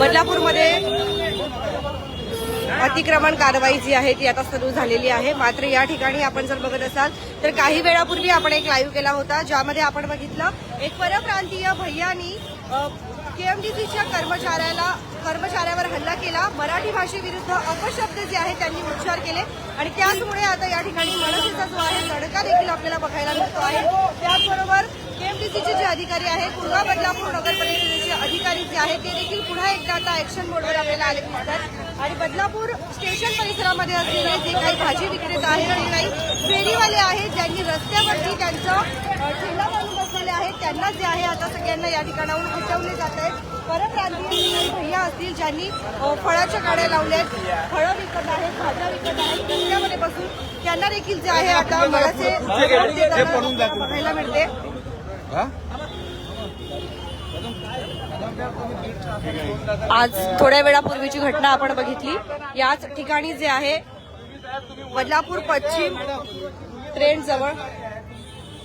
बदलापूरमध्ये अतिक्रमण कारवाई जी आहे ती आता सुरू झालेली आहे. मात्र या ठिकाणी आपण जर बघत असाल तर काही वेळापूर्वी आपण एक लाईव्ह केला होता ज्यामध्ये आपण बघितलं एक परप्रांतीय भैयानी केएमडीसीच्या कर्मचाऱ्याला कर्मचाऱ्यावर हल्ला केला. मराठी भाषेविरुद्ध अपशब्द जे आहेत त्यांनी उच्चार केले. आणि त्याचमुळे आता या ठिकाणी मनसेचा जो आहे लढका देखील आपल्याला बघायला मिळतो आहे. त्याचबरोबर केएमडीसीचे जे अधिकारी आहेत कुळगा बदलापूर नगर परिषदेचे अधिकारी जे आहेत ते देखील पुन्हा एकदा आता ऍक्शन मोडवर आपल्याला आले दिसतात. आणि बदलापूर स्टेशन परिसरामध्ये असलेले जे काही भाजी विक्रेता आहेत जे काही फेरीवाले आहेत ज्यांनी रस्त्यावरती त्यांचं ठेला बांधून बसलेले आहेत त्यांना जे आहे आता सगळ्यांना या ठिकाणाहून हटवले जात आहेत. परप्रांतीय भैया असतील ज्यांनी फळाच्या गाड्या लावल्यात फळं विकत आहेत भाज्या विकत आहेत रस्त्यामध्ये बसून त्यांना देखील जे आहे आता मनाचे बघायला मिळते. आज थोड्या वेळापूर्वीची घटना आपण बघितली. याच ठिकाणी जे आहे बदलापूर पश्चिम ट्रेन जवळ.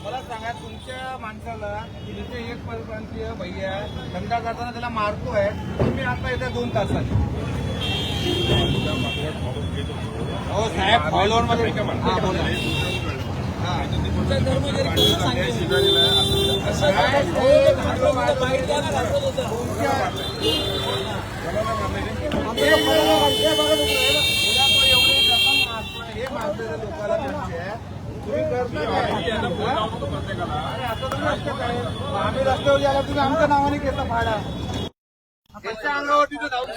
मला सांगा तुमच्या माणसाला तिथे एक परप्रांतीय भैया धंदा करताना त्याला मारतोय तुम्ही आता येत्या दोन तासात हो साहेब फॉलोअरमध्ये हा, बोला. हे. आम्ही रस्त्यावर गेला तुम्ही आमच्या नावाने घेता भाडा. त्याच्या अंगावर तिथे जाऊन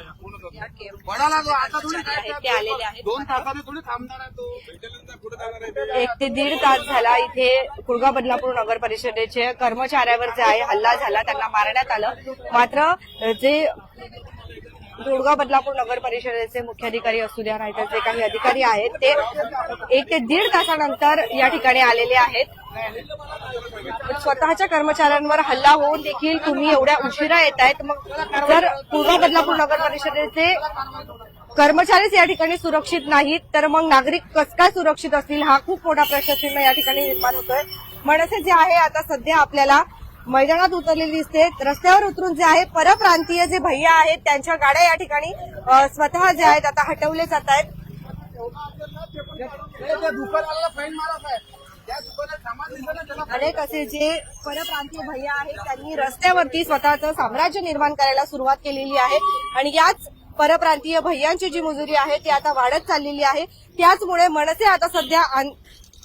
तो आता थोडी आहेत ते आलेले आहेत. दोन तासाने थोडी थांबणार आहे तो. एक ते दीड तास झाला इथे कुळगा बदलापूर नगर परिषदेचे कर्मचाऱ्यावर जे आहे. हल्ला झाला त्यांना मारण्यात आलं. मात्र जे गुडगाव बदलापूर नगर परिषदेचे मुख्याधिकारी असू द्या नाहीतर जे काही अधिकारी आहेत ते एक ते दीड तासानंतर या ठिकाणी आलेले आहेत. स्वतःच्या कर्मचाऱ्यांवर हल्ला होऊन देखील तुम्ही एवढ्या उशिरा येत आहेत मग जर गुडगाव बदलापूर नगर परिषदेचे कर्मचारीच या ठिकाणी सुरक्षित नाहीत तर मग नागरिक कस काय सुरक्षित असतील? हा खूप मोठा प्रश्नचिन्ह या ठिकाणी निर्माण होतोय. मनसे जे आहे आता सध्या आपल्याला मैदानात उतरलेली दिसते. रस्त्यावर उतरून जे आहे परप्रांतीय जे भैया आहेत त्यांच्या गाड्या या ठिकाणी स्वतः जे आहेत आता हटवले जात आहेत. अनेक असे जे परप्रांतीय भैया आहेत त्यांनी रस्त्यावरती स्वतःचं साम्राज्य निर्माण करायला सुरुवात केलेली आहे. आणि याच परप्रांतीय भैयांची जी मजुरी आहे ती आता वाढत चाललेली आहे. त्याचमुळे मनसे आता सध्या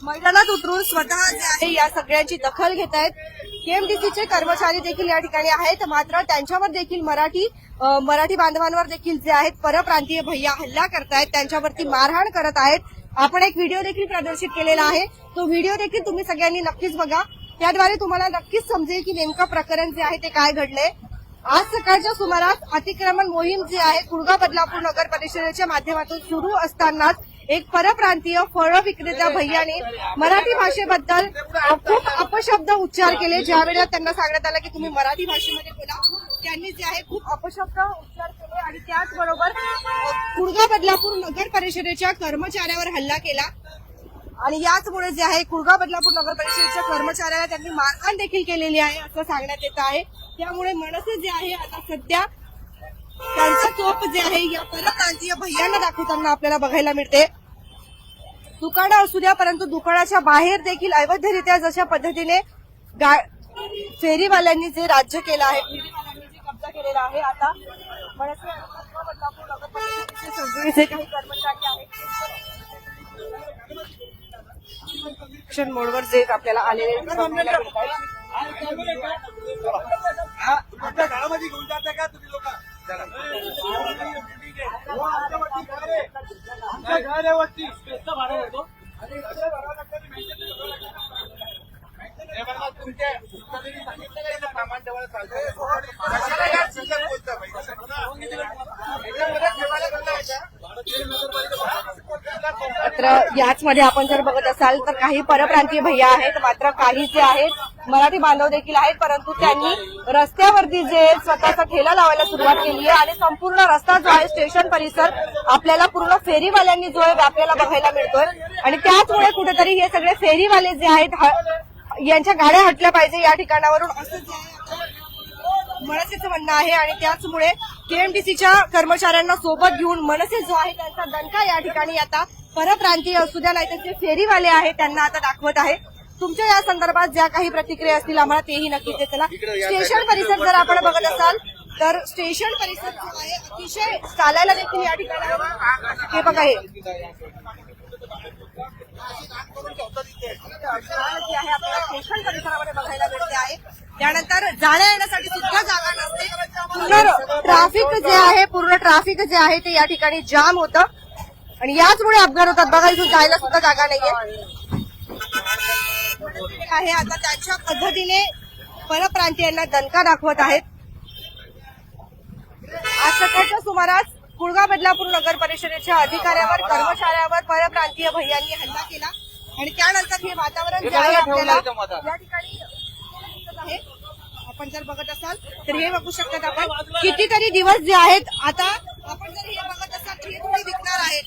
मैदानात उतरून स्वतः जे आहे या सगळ्यांची दखल घेत आहेत. केएमडीसीचे कर्मचारी देखील या ठिकाणी आहेत. मात्र त्यांच्यावर देखील मराठी मराठी बांधवांवर देखील जे आहेत परप्रांतीय भैया हल्ला करतायत. त्यांच्यावरती मारहाण करत आहेत. आपण एक व्हिडिओ देखील प्रदर्शित केलेला आहे. तो व्हिडिओ देखील तुम्ही सगळ्यांनी नक्कीच बघा. त्याद्वारे तुम्हाला नक्कीच समजेल की नेमकं प्रकरण जे आहे ते काय घडलंय. आज सकाळच्या सुमारास अतिक्रमण मोहीम जी आहे कुळगा बदलापूर नगर परिषदेच्या माध्यमातून सुरू असतानाच एक परप्रांतीय फळं विक्रेत्या भैयाने मराठी भाषेबद्दल खूप अपशब्द उच्चार केले ज्या वेळेला त्यांना सांगण्यात आलं की तुम्ही मराठी भाषेमध्ये बोला त्यांनी जे आहे खूप अपशब्द उच्चार केले आणि त्याचबरोबर कुळगा बदलापूर नगर परिषदेच्या कर्मचाऱ्यावर हल्ला केला आणि याचमुळे जे आहे कुळगा बदलापूर नगर परिषदेच्या कर्मचाऱ्याला त्यांनी मारहाण देखील केलेली आहे असं सांगण्यात येत आहे त्यामुळे मनसे जे आहे आता सध्या त्यांचा चोप जे आहे या परप्रांतीय भैयांना दाखवताना आपल्याला बघायला मिळते. दुकानं असू द्या परंतु दुकानाच्या बाहेर देखील अवैधरित्या जशा पद्धतीने फेरीवाल्यांनी जे राज्य केलं आहे फेरीवाल्यांनी जे कब्जा केलेला आहे आता जे काही कर्मचारी आहेत. मोडवर जे आपल्याला आलेले घेऊन जाता का मात्र याच मध्ये आपण जर बघत असाल तर काही परप्रांतीय भैया आहेत मात्र काही जे आहेत मराठी बांधव देखील आहेत परंतु त्यांनी रस्त्यावरती जे स्वतःचा ठेला लावायला सुरुवात केली आहे आणि संपूर्ण रस्ता जो आहे स्टेशन परिसर आपल्याला पूर्ण फेरीवाल्यांनी जो आहे व्यापलेला बघायला मिळतोय. आणि त्याचमुळे कुठेतरी हे सगळे फेरीवाले जे आहेत यांच्या गाड्या हटल्या पाहिजे या ठिकाणावरून. असं मनसेचं म्हणणं आहे आणि त्याचमुळे केएमडीसीच्या कर्मचाऱ्यांना सोबत घेऊन मनसे जो आहे त्यांचा दणका या ठिकाणी आता परप्रांतीय असू द्या नाही जे फेरीवाले आहेत त्यांना आता दाखवत आहे. तुमच्या या संदर्भात ज्या काही प्रतिक्रिया असतील आम्हाला तेही नक्कीच दे चला. स्टेशन परिसर जर आपण बघत असाल तर स्टेशन परिसर जो आहे अतिशय चालायला देखील या ठिकाणावर हे बघा हे. आहे आपल्याला स्टेशन परिसरामध्ये बघायला मिळते आहे. त्यानंतर जाण्या येण्यासाठी सुद्धा जागा नसते. पूर्ण ट्रॅफिक जे आहे पूर्ण ट्रॅफिक जे आहे ते या ठिकाणी जाम होतं. आणि याचमुळे अपघात होतात. बघा इथून जायला सुद्धा जागा नाहीये. आहे. आता त्यांच्या पद्धतीने परप्रांतीयांना दणका दाखवत आहेत. आज सकाळच्या सुमारास कुळगा बदलापूर नगर परिषदेच्या अधिकाऱ्यावर कर्मचाऱ्यावर परप्रांतीय भैयांनी हल्ला केला. आणि त्यानंतर हे वातावरण जे आहे आपल्याला या ठिकाणी आहे. आपण जर बघत असाल तर हे बघू शकतात आपण. कितीतरी दिवस जे आहेत आता आपण जर हे बघत असाल तर हे थोडे विकणार आहेत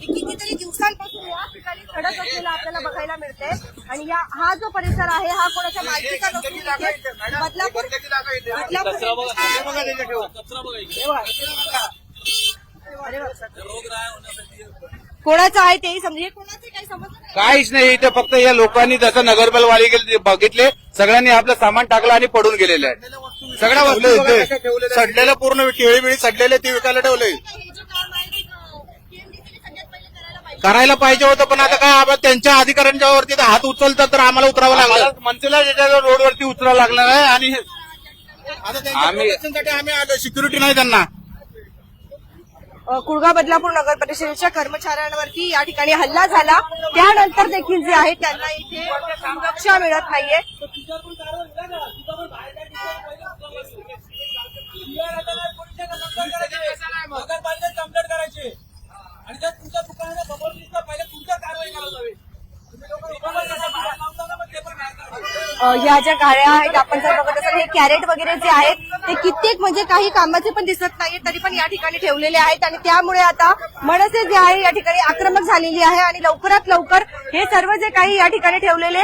हे कितीतरी दिवसांपासून या ठिकाणी खडक असलेलं आपल्याला बघायला मिळते. आणि या हा जो परिसर आहे हा कोणाच्या मालकीचा नसून इथे बदलापूर बदलापूर. कोणाचं आहे तेही समजा हे कोणाचं काही समजलं नाही. काहीच नाही इथे फक्त या लोकांनी जसं नगरबलवाले गेले बघितले सगळ्यांनी आपलं सामान टाकलं आणि पडून गेलेले आहेत. सगळ्या वस्तू. सडलेलं पूर्ण केळी बिळी सडलेले ते विकायला ठेवले हे जे काम आहे ते PMDC ने सगळ्यात पहिले करायला पाहिजे. होतं पण आता काय आपण त्यांच्या अधिकाऱ्यांच्या वरती तर हात उचलतात तर आम्हाला उतरावं लागलं. मनसेला त्याच्या रोडवरती उतरावं लागणार आहे आणि आम्ही- आम्ही आलो सिक्युरिटी नाही त्यांना. कुळगा बदलापूर नगर परिषदेच्या कर्मचाऱ्यांवरती या ठिकाणी हल्ला झाला. त्यानंतर देखील जे आहे त्यांना इथे सुरक्षा मिळत नाहीये. कंप्लेंट करायची. आणि जर तुमच्या दुकानाच्या समोर दिसतं पहिले तुमच्या कारवाई करायला हवी ज्या गाड्या आहेत आपण जर बघत असाल हे कॅरेट वगैरे जे आहेत ते कित्येक म्हणजे काही कामाचे पण दिसत नाहीये तरी पण या ठिकाणी ठेवलेले आहेत. आणि त्यामुळे आता मनसे जे आहे या ठिकाणी आक्रमक झालेली आहे. आणि लवकरात लवकर हे सर्व जे काही या ठिकाणी ठेवलेले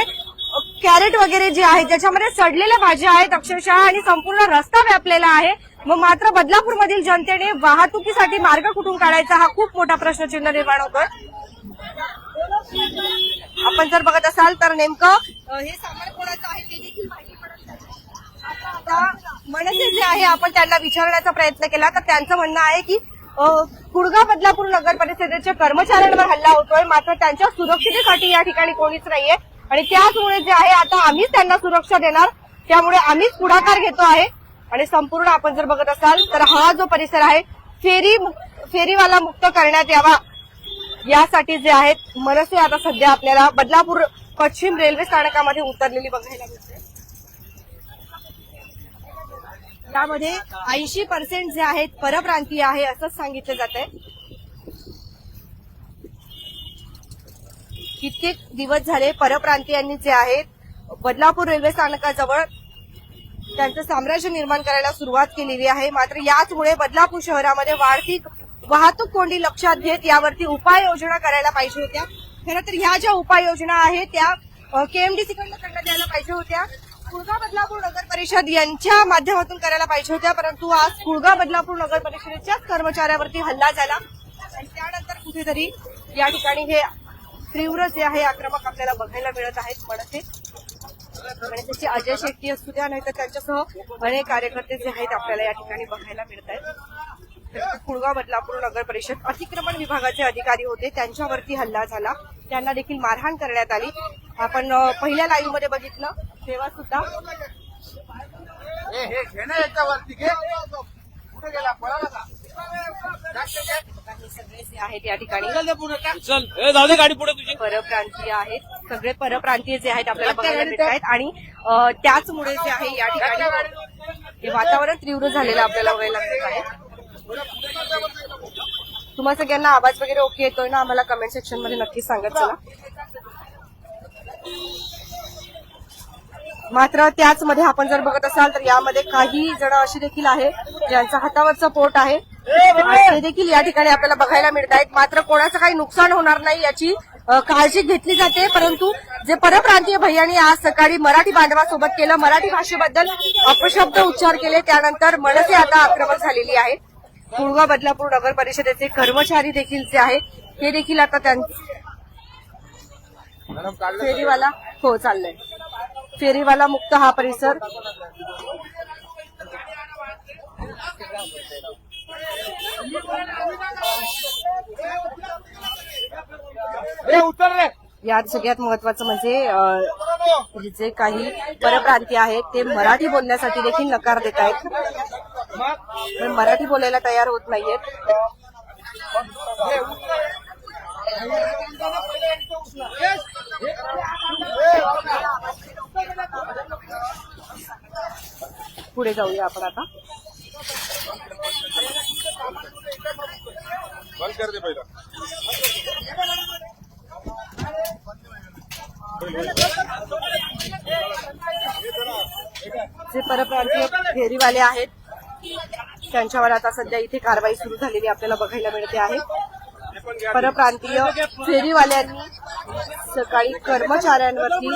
कॅरेट वगैरे जे आहे ज्याच्यामध्ये सडलेल्या भाज्या आहेत अक्षरशः आणि संपूर्ण रस्ता व्यापलेला आहे. मग मात्र बदलापूरमधील जनतेने वाहतुकीसाठी मार्ग कुठून काढायचा हा खूप मोठा प्रश्नचिन्ह निर्माण होतोय. आपण जर बघत असाल तर नेमकं हे सामान कोणाचं आहे ते देखील माहिती पडत आता मनसे जे आहे आपण त्यांना विचारण्याचा प्रयत्न केला. तर त्यांचं म्हणणं आहे की कुडगा बदलापूर नगर परिषदेच्या कर्मचाऱ्यांवर हल्ला होतोय. मात्र त्यांच्या सुरक्षितेसाठी या ठिकाणी कोणीच नाहीये. आणि त्याचमुळे जे आहे आता आम्हीच त्यांना सुरक्षा देणार. त्यामुळे आम्हीच पुढाकार घेतो आहे. आणि संपूर्ण आपण जर बघत असाल तर हा जो परिसर आहे फेरी फेरीवाला मुक्त करण्यात यावा. यासाठी जे आहेत मनसे आता सध्या आपल्याला बदलापूर पश्चिम रेल्वे स्थानकामध्ये उतरलेली बघायला मिळते. त्यामध्ये ऐंशी पर्सेंट जे आहेत परप्रांतीय आहे असंच सांगितलं जात आहे कित्येक दिवस झाले परप्रांतीयांनी जे आहेत बदलापूर रेल्वे स्थानकाजवळ त्यांचं साम्राज्य निर्माण करायला सुरुवात केलेली आहे. मात्र याचमुळे बदलापूर शहरामध्ये वाढती वाहतूक कोंडी लक्षात घेत यावरती उपाययोजना करायला पाहिजे होत्या. खरं तर ह्या ज्या उपाययोजना आहेत त्या केएमडीसी कडनं करण्यात यायला पाहिजे होत्या. कुळगा बदलापूर नगर परिषद यांच्या माध्यमातून करायला पाहिजे होत्या परंतु आज कुळगा बदलापूर नगर परिषदेच्याच कर्मचाऱ्यावरती हल्ला झाला. आणि त्यानंतर कुठेतरी या ठिकाणी हे तीव्र जे आहे आक्रमक आपल्याला बघायला मिळत आहेत मनसे म्हणजे त्याचे अजय शेट्टी असू द्या नाही तर त्यांच्यासह अनेक कार्यकर्ते जे आहेत आपल्याला या ठिकाणी बघायला मिळत आहेत. कुळगाव बदलापूर नगर परिषद अतिक्रमण विभागाचे अधिकारी होते. त्यांच्यावरती हल्ला झाला. त्यांना देखील मारहाण करण्यात आली. आपण पहिल्या लाईव्हमध्ये बघितलं. तेव्हा सुद्धा याच्यावरती कुठे गेला? पळाला का? सगळे जे आहेत या ठिकाणी. चल ए, जाऊ दे गाडी पुढे तुझी. परप्रांतीय आहेत. सगळे परप्रांतीय जे आहेत आपल्याला बघायला मिळत आहेत आणि अ, त्याचमुळे जे आहे या ठिकाणी हे वातावरण तीव्र झालेलं आपल्याला बघायला मिळत आहे. तुम्हाला सगळ्यांना आवाज वगैरे ओके येतोय ना? आम्हाला कमेंट सेक्शनमध्ये नक्की सांगत चला. मात्र त्याच मध्ये आपण जर बघत असाल तर यामध्ये काही जण अशी देखील आहे ज्यांचं हातावरचं पोट आहे. ते देखील या ठिकाणी आपल्याला बघायला मिळत आहेत मात्र कोणाचं काही नुकसान होणार नाही याची काळजी घेतली जाते. परंतु जे परप्रांतीय भैयांनी आज सकाळी मराठी बांधवासोबत केलं मराठी भाषेबद्दल अपशब्द उच्चार केले. त्यानंतर मनसे आता आक्रमक झालेली आहे कुळगा बदलापूर नगर परिषदेचे कर्मचारी देखील जे आहे ते देखील आता त्यां फेरीवाला हो चाललंय. फेरीवाला मुक्त हा परिसर. यात सगळ्यात महत्वाचं म्हणजे जे काही परप्रांतीय आहेत ते मराठी बोलण्यासाठी देखील नकार देत आहेत. मराठी बोलायला तयार होत नाहीयेत. पुढे जाऊया आपण आता. बंद कर दे पहिला. जे परप्रांतीय फेरीवाले आहेत त्यांच्यावर आता सध्या इथे कारवाई सुरू झालेली आपल्याला बघायला मिळते आहे. परप्रांतीय फेरीवाल्यांनी सकाळी कर्मचाऱ्यांवरती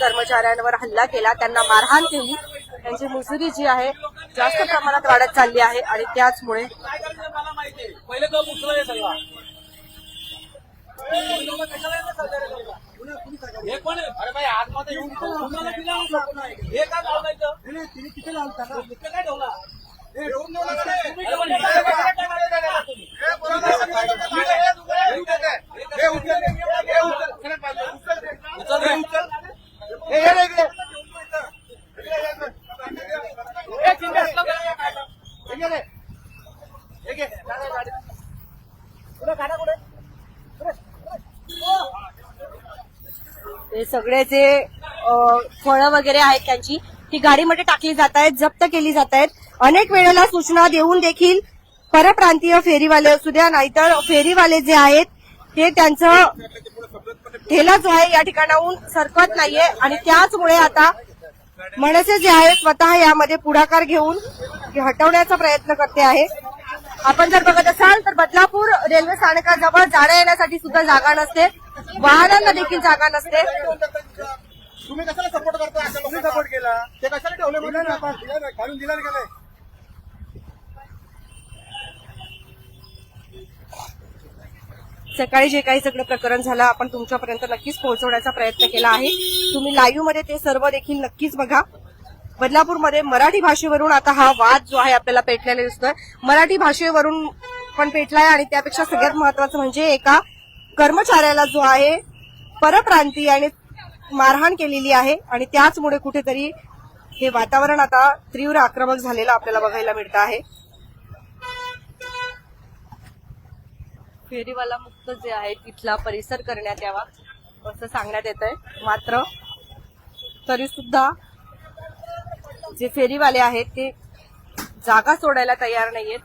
कर्मचाऱ्यांवर हल्ला केला त्यांना मारहाण केली. त्यांची मुजुरी जी आहे जास्त प्रमाणात वाढत चालली आहे आणि त्याचमुळे उचला हे सगळे जे फळं वगैरे आहेत त्यांची ती गाडीमध्ये टाकली जात आहेत जप्त केली जात आहेत. अनेक वेळेला सूचना देऊन देखील परप्रांतीय फेरीवाले असू द्या नाहीतर फेरीवाले जे आहेत ते त्यांचं ठेला जो आहे या ठिकाणाहून सरकत नाहीये. आणि त्याचमुळे आता मनसे जे आहे स्वतः यामध्ये पुढाकार घेऊन हटवण्याचा प्रयत्न करते आहे. आपण जर बघत असाल तर बदलापूर रेल्वे स्थानकाजवळ जाण्या येण्यासाठी सुद्धा जागा नसते. वाहनांना देखील जागा नसते. तुम्ही कशाला सपोर्ट करता तुम्ही सपोर्ट केला. ते कशाला ठेवले म्हणून? दिला गेले सकाळी जे काही सगळं प्रकरण झालं आपण तुमच्यापर्यंत नक्कीच पोहोचवण्याचा प्रयत्न केला आहे. तुम्ही लाईव्हमध्ये ते सर्व देखील नक्कीच बघा. बदलापूरमध्ये मराठी भाषेवरून आता हा वाद जो आहे आपल्याला पेटलेला दिसतोय. मराठी भाषेवरून पण पेटलाय आणि त्यापेक्षा सगळ्यात महत्वाचं म्हणजे एका कर्मचाऱ्याला जो आहे परप्रांतीयाने मारहाण केलेली आहे. आणि त्याचमुळे कुठेतरी हे वातावरण आता तीव्र आक्रमक झालेलं आपल्याला बघायला मिळतं आहे. फेरीवाला मुक्त जे आहे तिथला परिसर करण्यात यावा असं सांगण्यात येत आहे मात्र तरी सुद्धा जे फेरीवाले आहेत ते जागा सोडायला तयार नाहीयेत.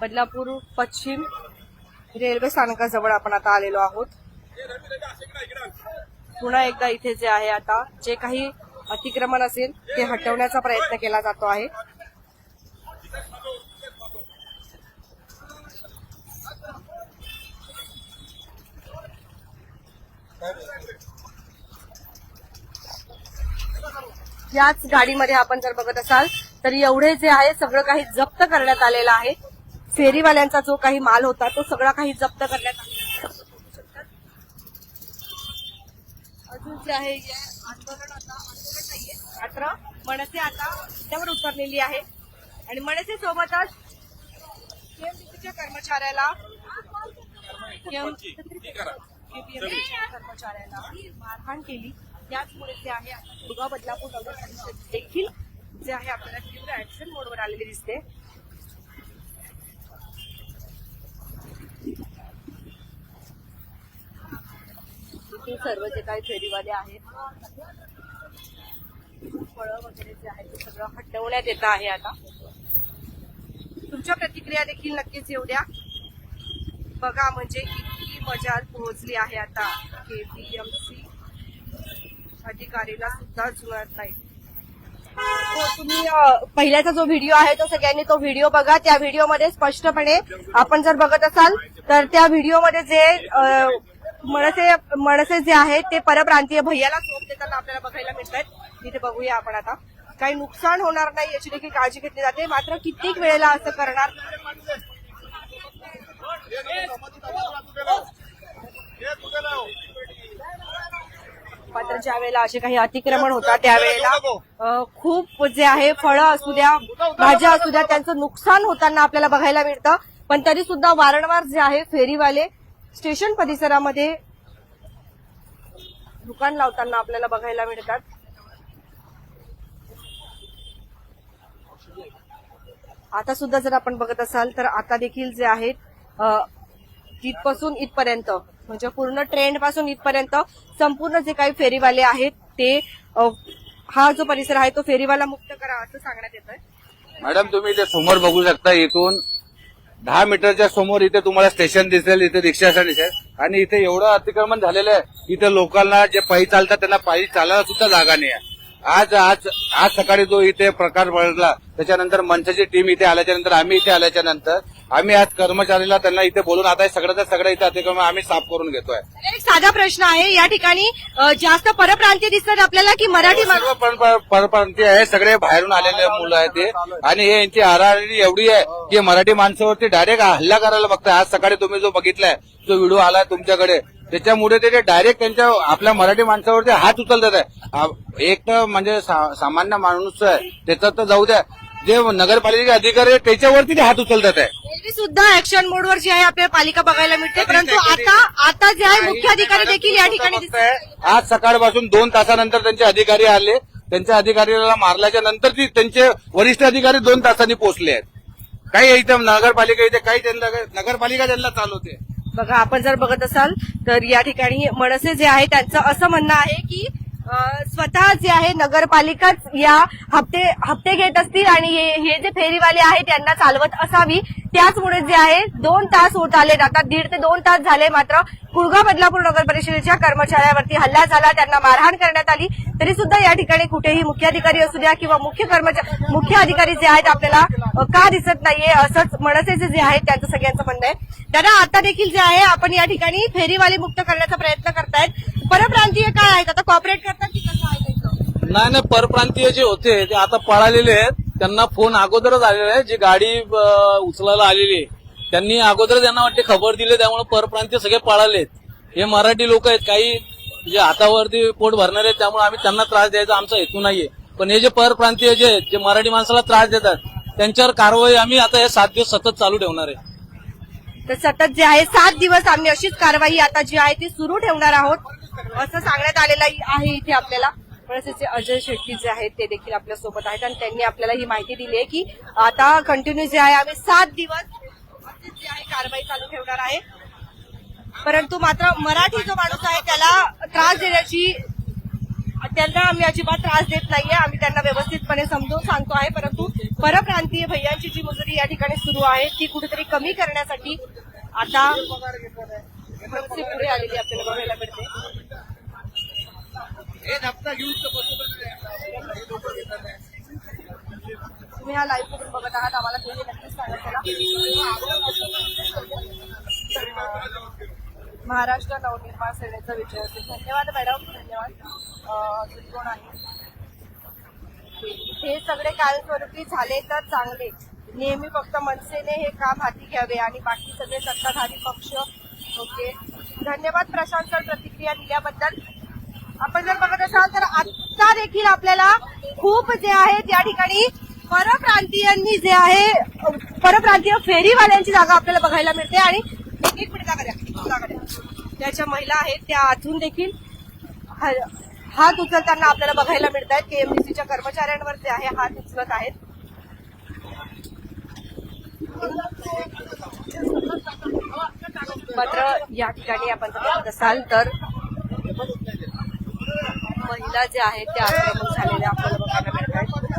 बदलापूर पश्चिम रेल्वे स्थानकाजवळ आपण आता आलेलो आहोत. पुन्हा एकदा इथे जे आहे आता जे काही अतिक्रमण असेल ते हटवण्याचा प्रयत्न केला जातो आहे. याच गाडीमध्ये आपण जर बघत असाल तर एवढे जे आहे सगळं काही जप्त करण्यात आलेलं आहे. फेरीवाल्यांचा जो काही माल होता तो सगळा काही जप्त करण्यात आलेला अजून जे आहे हे आंदोलन आता आंदोलन नाहीये. मात्र मनसे आता त्यावर उतरलेली आहे. आणि मनसे सोबतच KMTC कर्मचाऱ्याला कर्मचाऱ्याला मारहाण केली. त्याचमुळे जे आहे आता दुर्गा बदलापूर नगर परिषद देखील जे आहे आपल्याला तीव्र ऍक्शन मोडवर आलेली दिसते. इथे सर्व जे काही फेरीवाले आहेत फळं वगैरे जे आहे ते सगळं हटवण्यात येत आहे आता. तुमच्या प्रतिक्रिया देखील नक्कीच येऊ द्या. बघा म्हणजे इतकी मजा पोहोचली आहे आता. केपीएमसी अधिकारीला सुद्धा जुळत नाही. हो, तुम्ही पहिल्याचा जो व्हिडिओ आहे तो सगळ्यांनी तो व्हिडिओ बघा. त्या व्हिडिओमध्ये स्पष्टपणे आपण जर बघत असाल तर त्या व्हिडिओमध्ये जे मनसे मनसे जे आहेत ते परप्रांतीय भैयाला सोप देताना आपल्याला बघायला मिळत आहेत तिथे बघूया आपण आता. काही नुकसान होणार नाही याची देखील काळजी घेतली जाते. मात्र कित्येक वेळेला असं करणार मात्र ज्या वेळेला असे काही अतिक्रमण होतात त्यावेळेला खूप जे आहे फळं असू द्या भाज्या असू द्या त्यांचं नुकसान होताना आपल्याला बघायला मिळतं. पण तरी सुद्धा वारंवार जे आहे फेरीवाले स्टेशन परिसरामध्ये दुकान लावताना आपल्याला बघायला मिळतात. आता सुद्धा जर आपण बघत असाल तर आता देखील जे आहेत तिथपासून इथपर्यंत म्हणजे पूर्ण ट्रेंडपासून इथपर्यंत संपूर्ण जे काही फेरीवाले आहेत ते हा जो परिसर आहे तो फेरीवाला मुक्त करा असं सांगण्यात येत आहे मॅडम तुम्ही ते समोर बघू शकता इथून दहा मीटरच्या समोर इथे तुम्हाला स्टेशन दिसेल इथे रिक्षा दिसेल. आणि इथे एवढं अतिक्रमण झालेलं आहे. इथे लोकांना जे पायी चालतात त्यांना पायी चालायला सुद्धा जागा नाही आहे. आज आज आज सकाळी जो इथे प्रकार घडला त्याच्यानंतर मंचाची टीम इथे आल्याच्यानंतर आम्ही इथे आल्याच्यानंतर आम्ही आज कर्मचारीला त्यांना इथे बोलून आता हे सगळं सगळं इथे अतिक्रमण आम्ही साफ करून घेतोय. एक साधा प्रश्न आहे या ठिकाणी जास्त परप्रांतीय दिसतात आपल्याला की मराठी सर्व परप्रा- परप्रांतीय आहे सगळे बाहेरून आलेले मुलं आहेत ते. आणि हे यांची हाराहारी एवढी आहे की मराठी माणसावरती डायरेक्ट हल्ला करायला बघताय. आज सकाळी तुम्ही जो बघितलाय जो व्हिडिओ आलाय तुमच्याकडे त्याच्यामुळे ते डायरेक्ट त्यांच्या आपल्या मराठी माणसावरती हात उचलतात आहे. आ- एक तर म्हणजे सा- सामान्य माणूस आहे त्याचं तर जाऊ द्या. जे नगरपालिका अधिकारी आहेत त्याच्यावरती ते हात उचलतात आहे. सुद्धा ऍक्शन मोडवर जी आहे आपल्याला पालिका बघायला मिळते. परंतु आता आता जे आहे मुख्य अधिकारी देखील या ठिकाणी आज सकाळपासून दोन तासानंतर त्यांचे अधिकारी आले. त्यांच्या अधिकाऱ्याला मारल्याच्या नंतर ती त्यांचे वरिष्ठ अधिकारी दोन तासांनी पोहोचले आहेत. काही इथं नगरपालिका इथे काही त्यांना नगरपालिका त्यांना चालवते. बघा आपण जर बघत असाल तर या ठिकाणी मनसे जे आहे त्यांचं असं म्हणणं आहे की स्वतः जे आहे नगरपालिकाच या हप्ते हप्ते घेत असतील आणि हे हे जे फेरीवाले आहेत त्यांना चालवत असावी. त्याचमुळे जे आहे दोन तास होत आले आता दीड ते दोन तास झाले मात्र कुळगा बदलापूर नगर परिषदेच्या कर्मचाऱ्यावरती हल्ला झाला. त्यांना मारहाण करण्यात आली. तरी सुद्धा या ठिकाणी कुठेही मुख्याधिकारी असू द्या किंवा मुख्य कर्मचारी मुख्य अधिकारी जे आहेत आपल्याला का दिसत नाहीये असंच मनसेचे जे आहेत त्यांचं सगळ्यांचं म्हणणं आहे. दादा आता देखील जे आहे आपण या ठिकाणी फेरीवाले मुक्त करण्याचा प्रयत्न करतायत. परप्रांतीय काय आहेत? आता कॉपरेट करतात की कसं आहे नाही नाही परप्रांतीय जे होते ते आता पळालेले आहेत. त्यांना फोन अगोदरच आलेला आहे. जी गाडी उचलायला आलेली आहे त्यांनी अगोदर त्यांना वाटते खबर दिली त्यामुळे परप्रांतीय सगळे पळालेत हे मराठी लोक आहेत काही जे हातावरती पोट भरणारे आहेत त्यामुळे आम्ही त्यांना त्रास द्यायचा आमचा हेतू नाहीये. पण हे जे परप्रांतीय जे आहेत जे मराठी माणसाला त्रास देतात त्यांच्यावर कारवाई आम्ही आता हे सात दिवस सतत चालू ठेवणार आहे. तर सतत जे आहे सात दिवस आम्ही अशीच कारवाई आता जी आहे ती सुरू ठेवणार आहोत असं सांगण्यात आलेलं आहे इथे आपल्याला. मनसेचे अजय शेट्टी जे आहेत ते देखील आपल्यासोबत आहेत. आणि त्यांनी आपल्याला ही माहिती दिली आहे की आता कंटिन्यू जे आहे आम्ही सात दिवस अशीच जी आहे कारवाई चालू ठेवणार आहे. परंतु मात्र मराठी जो माणूस आहे त्याला त्रास देण्याची त्यांना आम्ही अजिबात त्रास देत नाहीये. आम्ही त्यांना व्यवस्थितपणे समजून सांगतो आहे. परंतु परप्रांतीय भैयांची जी मजुरी या ठिकाणी सुरू आहे ती कुठेतरी कमी करण्यासाठी आता पुढे आलेली आपल्याला बघायला मिळते. तुम्ही हा लाईव्ह कुठून बघत आहात आम्हाला तुम्ही नक्कीच सांगा महाराष्ट्र नवनिर्माण सेनेचा विजय असेल. धन्यवाद मॅडम धन्यवाद. अजून कोण आहे? हे सगळे कालस्वरूपी झाले तर चांगले. नेहमी फक्त मनसेने हे काम हाती घ्यावे आणि बाकी सगळे सत्ताधारी पक्ष. ओके. धन्यवाद प्रशांत सर प्रतिक्रिया दिल्याबद्दल. आपण जर बघत असाल तर आत्ता देखील आपल्याला खूप जे आहे त्या ठिकाणी परप्रांतीयांनी जे आहे परप्रांतीय फेरीवाल्यांची जागा आपल्याला बघायला मिळते आणि एक एक मिनिट जागा त्या ज्या महिला आहेत त्या आतून देखील हात उचलताना आपल्याला बघायला मिळत आहेत. केएमडीसीच्या कर्मचाऱ्यांवर जे आहे हात उचलत आहेत. मात्र या ठिकाणी आपण जर बघत असाल तर महिला ज्या आहेत त्या आक्रमक झालेल्या आपल्याला बघायला मिळत आहेत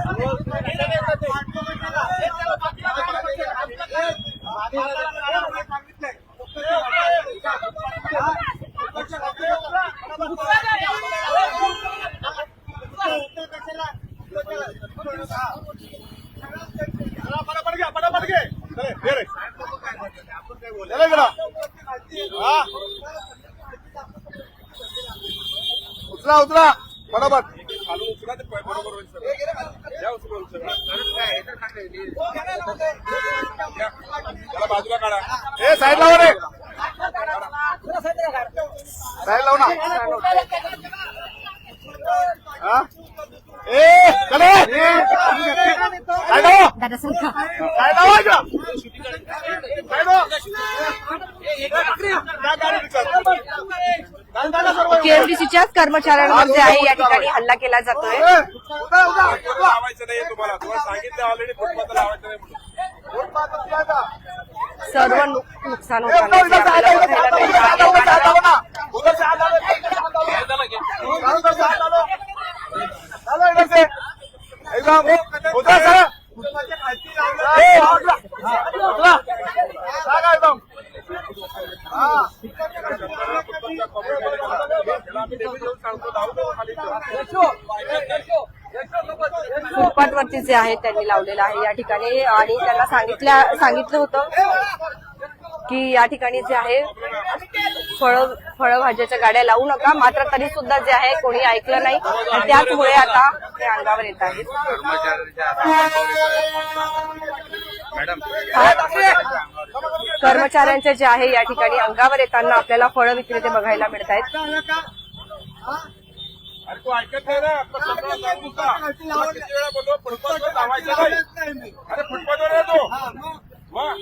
आपण काय बोलले घे चले, दे रे. चला इकडं. हा. उचला उचला पटापट बाजूला काढा ए साईड लावा रे साईड लाव ना हा? ए चले साईड लावा साईड लावा इकडं. साईड लावा. त्या गाडीत चल. चाल, चाल, सर्व. जे आहे या ठिकाणी हल्ला केला जातोय. लावायचं नाही तुम्हाला तुम्हाला सांगितलं ऑलरेडी फुटपाथ लावायचं नाही म्हणून फुटपाथवर फिरायचा. सर्व नुकसान ए, उठा, होताना उठा, आपल्याला उठा, बघायला उठा, मिळतं उठा, आहे. उठा, उठा, उठा. उठा, चाल, चाल, चाल, चाल, चाल. चाल, चाल, चाल, चाल. चालो इकडे से. एकदम उतरा सर ए, उतरा. उतरा. जागा एकदम हा वरती जे आहे त्यांनी लावलेलं आहे या ठिकाणी. आणि त्यांना सांगितल्या सांगितलं होतं की या ठिकाणी जे आहे फळ फळभाज्याच्या गाड्या लावू नका. मात्र तरी सुद्धा जे आहे कोणी ऐकलं नाही. त्याचमुळे आता ते अंगावर येत आहेत. कर्मचाऱ्यांचे जे आहे या ठिकाणी अंगावर येताना आपल्याला फळ विक्रेते बघायला मिळत आहेत अरे तू ऐकत नाही ना तुला किती वेळा बोललो फुटपाथवर लावायचं नाही. अरे फुटपाथवर आहे तू. मग?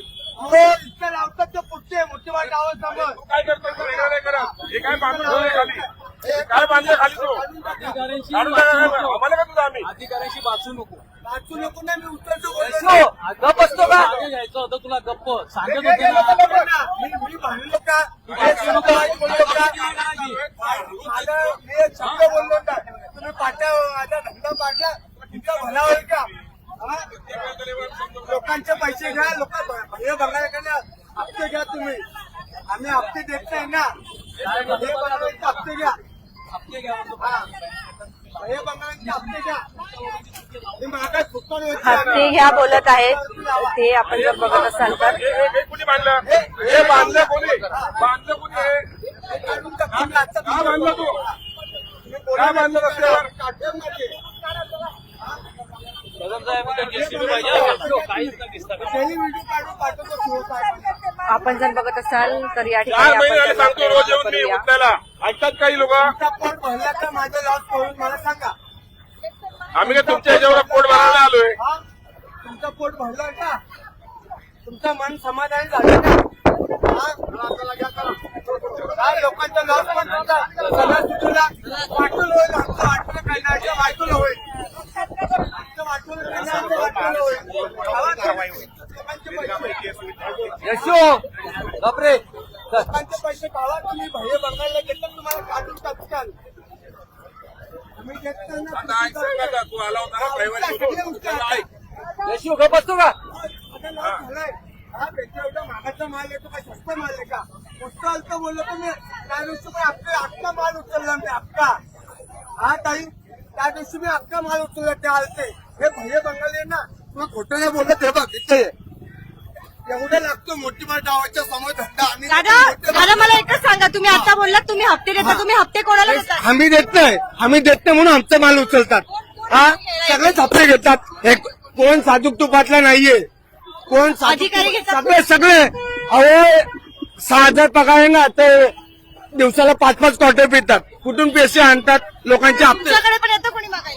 लावतात ते पुढचे मोठे वाट समोर तू काय करतो तू वेगळं नाही करत. हे काय बांधून ठेवलंय खाली? हे काय बांधलं खाली तू? अधिकाऱ्यांशी काढून टाका काय? आम्हाला का तुझं आम्ही अधिकाऱ्यांशी वाचू नको. गप्प असतो का? घ्यायचं होतं तुला गप्प. सांगत होते ना. मी भांडलो का? मी शब्द बोललो का? तुम्ही पाट्या माझा धंदा पाडला तुमचा भला होईल का? लोकांचे पैसे घ्या लोक हे बघायला का ना हप्ते घ्या तुम्ही. आम्ही हप्ते देत नाही ना. हे हप्ते घ्या. हप्ते घ्या हा. हे हप्ते घ्या. हे बोलत आहेत. ते आपण जर बघत असाल तर. कुणी बांधलं? हे हे तू. काय बांधलं रस्त्यावर. आपण जर बघत असाल तर या ठिकाणी सांगतो रोज येऊन मी ऐकतात काही लोक? तुमचा पोट भरला का माझं लॉस करून मला सांगा. आम्ही काय तुमच्या ह्याच्यावर पोट भरायला आलोय? हा? तुमचं पोट भरलं का? तुमचं मन समाधानी झालं का? लोकांचा लॉस पण तुमचा. वाटून होईल आमचं वाटून करण्याचं वाटून होईल आमचं वाटून करण्याचं वाटून होईल. पैसे यशो बापरे. पैसे काढा तुम्ही भय बघायला घेतलं तुम्हाला काढून टाकताल तुम्ही देत का तू आला होता यशो गप्प असतो का? हा पेक्षा एवढा माल येतो का स्वस्त माल आहे का स्वस्त बोललो तुम्ही त्या दिवशी पण आपले माल उचलला मी अख्खा हा ताई. त्या दिवशी मी अख्खा माल उचलला ते आलते. हे भैया बंगाली ना तुला खोटं नाही बोलत हे बघ इथे. एवढं लागतो मोठी माल डावाच्या समोर धंदा. दादा दादा मला एकच सांगा तुम्ही आता बोललात तुम्ही हप्ते देता तुम्ही हप्ते कोणाला देतात आम्ही देत नाही. आम्ही देत नाही म्हणून आमचा माल उचलतात. हा? सगळेच हप्ते घेतात. एक कोण साधूक तुपातला नाहीये. कोण साधूक अधिकारी घेतात. सगळे सगळे. अहो सहा हजार पगार आहे ना ते दिवसाला पाच पाच क्वार्टर पितात. कुठून पैसे आणतात? लोकांचे हप्ते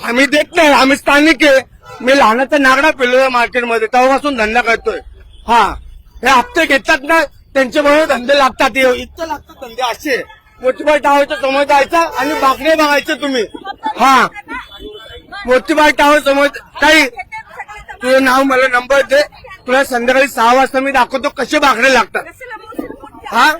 आम्ही देत नाही आम्ही स्थानिक आहे. मी लहानाचा नागडा पेलो मार्केटमध्ये तेव्हापासून धंदा करतोय. हा हे हप्ते घेतात ना त्यांच्या बरोबर धंदे लागतात. इतकं लागतात धंदे असे. मोठीबाई टावरच्या समोर जायचं आणि बाकडे बघायचं तुम्ही. हा. मोठीबाई टावर समोर काही तुझं नाव मला नंबर दे. तुला संध्याकाळी सहा वाजता मी दाखवतो कसे बाकडे लागतात. हा?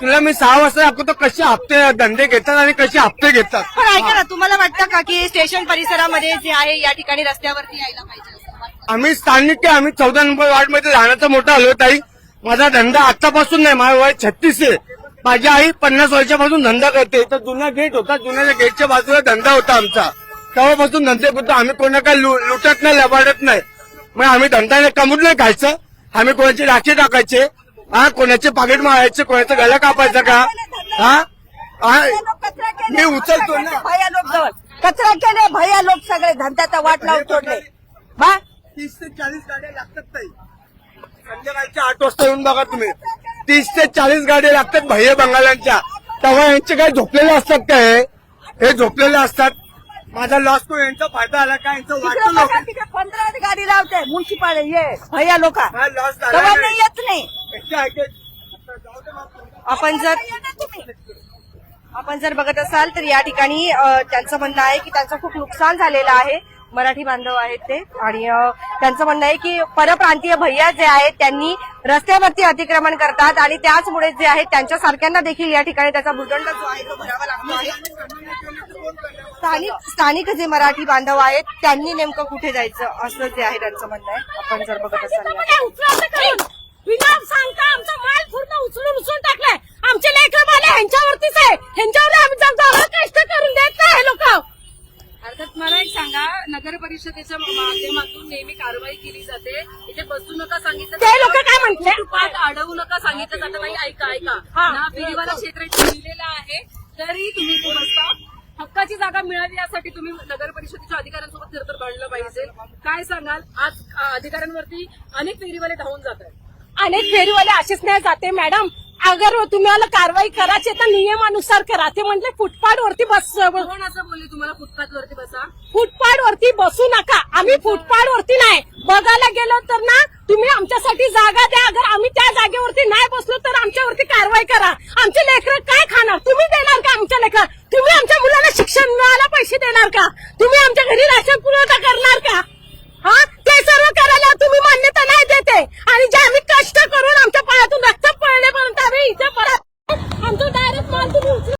तुला मी सहा वाजता दाखवतो कसे हप्ते धंदे घेतात आणि कसे हप्ते घेतात. पण ऐका ना तुम्हाला वाटतं का की स्टेशन परिसरामध्ये जे आहे या ठिकाणी रस्त्यावरती यायला पाहिजे असं वाटतं? आम्ही स्थानिक आहे आम्ही चौदा नंबर वार्डमध्ये लहानाचा मोठा आलो ताई. माझा धंदा आतापासून नाही माझं वय छत्तीस आहे. माझी आई पन्नास वर्षापासून धंदा करते. तर जुना गेट होता जुन्या गेटच्या बाजूला धंदा होता आमचा. तेव्हापासून धंदे करतो. आम्ही कोणा काय लु- लुटत नाही लबाडत नाही. मग आम्ही धंदा नाही कमून नाही खायचं. आम्ही कोणाची राखी टाकायचे. हा कोणाचे पाकिट मारायचे कोणाचं गळा कापायचं का? हा? हा? मी उचलतो ना. भैया लोक जवळ कचरा केले भैया लोक सगळे धंद्याचा वाट लावून सोडले बा? तीस ते चाळीस गाड्या लागतात ताई. संध्याकाळच्या आठ वाजता येऊन बघा तुम्ही. तीस ते चाळीस गाड्या लागतात भैया बंगाल्यांच्या तेव्हा यांचे काय झोपलेले असतात काय? हे झोपलेले असतात. माझा लॉस तो यांचा फायदा आला का यांचं वाटतं लोक पंधरा गाडी लावते म्युन्सिपाल ये भैया लोक हा लॉस झाला तेव्हा नाही. नाही येत नाही यांचे ऐकायचे. जाऊ दे मग. आपण जर आपण जर बघत असाल तर या ठिकाणी अ, त्यांचं म्हणणं आहे की त्यांचं खूप नुकसान झालेलं आहे मराठी बांधव आहेत ते आणि अ, त्यांचं म्हणणं आहे की परप्रांतीय भैया जे आहेत त्यांनी रस्त्यावरती अतिक्रमण करतात आणि त्याचमुळे जे आहेत त्यांच्या सारख्यांना देखील या ठिकाणी त्याचा भूदंड जो आहे तो भरावा लागतो आहे स्थानिक स्थानिक जे मराठी बांधव आहेत त्यांनी नेमकं कुठे जायचं? असं जे आहे त्यांचं म्हणणं आहे. आपण जर बघत असाल सांगता आमचा माल पूर्ण उचलून उचलून टाकलाय. आमचे लेकर माले ह्यांच्यावरतीच आहे. ह्यांच्यावर आम्ही जगदावर कष्ट करून देत नाही लोक. अर्थात मला एक सांगा नगर परिषदेच्या माध्यमातून नेहमी कारवाई केली जाते. इथे बसू नका सांगितलं ते लोक काय म्हणते? पाठ अडवू नका सांगितलं जातं. नाही ऐका ऐका. हा. क्षेत्र लिहिलेलं आहे. तरी तुम्ही बसता. हक्काची जागा मिळावी यासाठी तुम्ही नगर परिषदेच्या अधिकाऱ्यांसोबत खरं तर भांडलं पाहिजे. काय सांगाल? आज अधिकाऱ्यांवरती अनेक फेरीवाले धावून जात आहेत. अनेक फेरीवाले असेच नाही जाते मॅडम अगर तुम्हाला कारवाई करायची तर नियमानुसार करा. ते म्हणजे फुटपाथ वरती बस. कोण असं बोलले तुम्हाला फुटपाथ वरती बसा फुटपाथ वरती बसू नका. आम्ही फुटपाथ वरती नाही. बघायला गेलो तर ना तुम्ही आमच्यासाठी जागा द्या. अगर आम्ही त्या जागेवरती नाही बसलो तर आमच्यावरती कारवाई करा. आमचे लेकर काय खाणार? तुम्ही देणार का आमच्या लेकर? तुम्ही आमच्या मुलाला शिक्षण मिळायला पैसे देणार का? तुम्ही आमच्या घरी राशन पुरवठा करणार का? हा? ते सर्व करायला तुम्ही मान्यता नाही देते. आणि जे आम्ही कष्ट करून आमच्या पायातून रक्त पळण्यापर्यंत आम्ही इथे पडा आमचं डायरेक्ट माल तुम्ही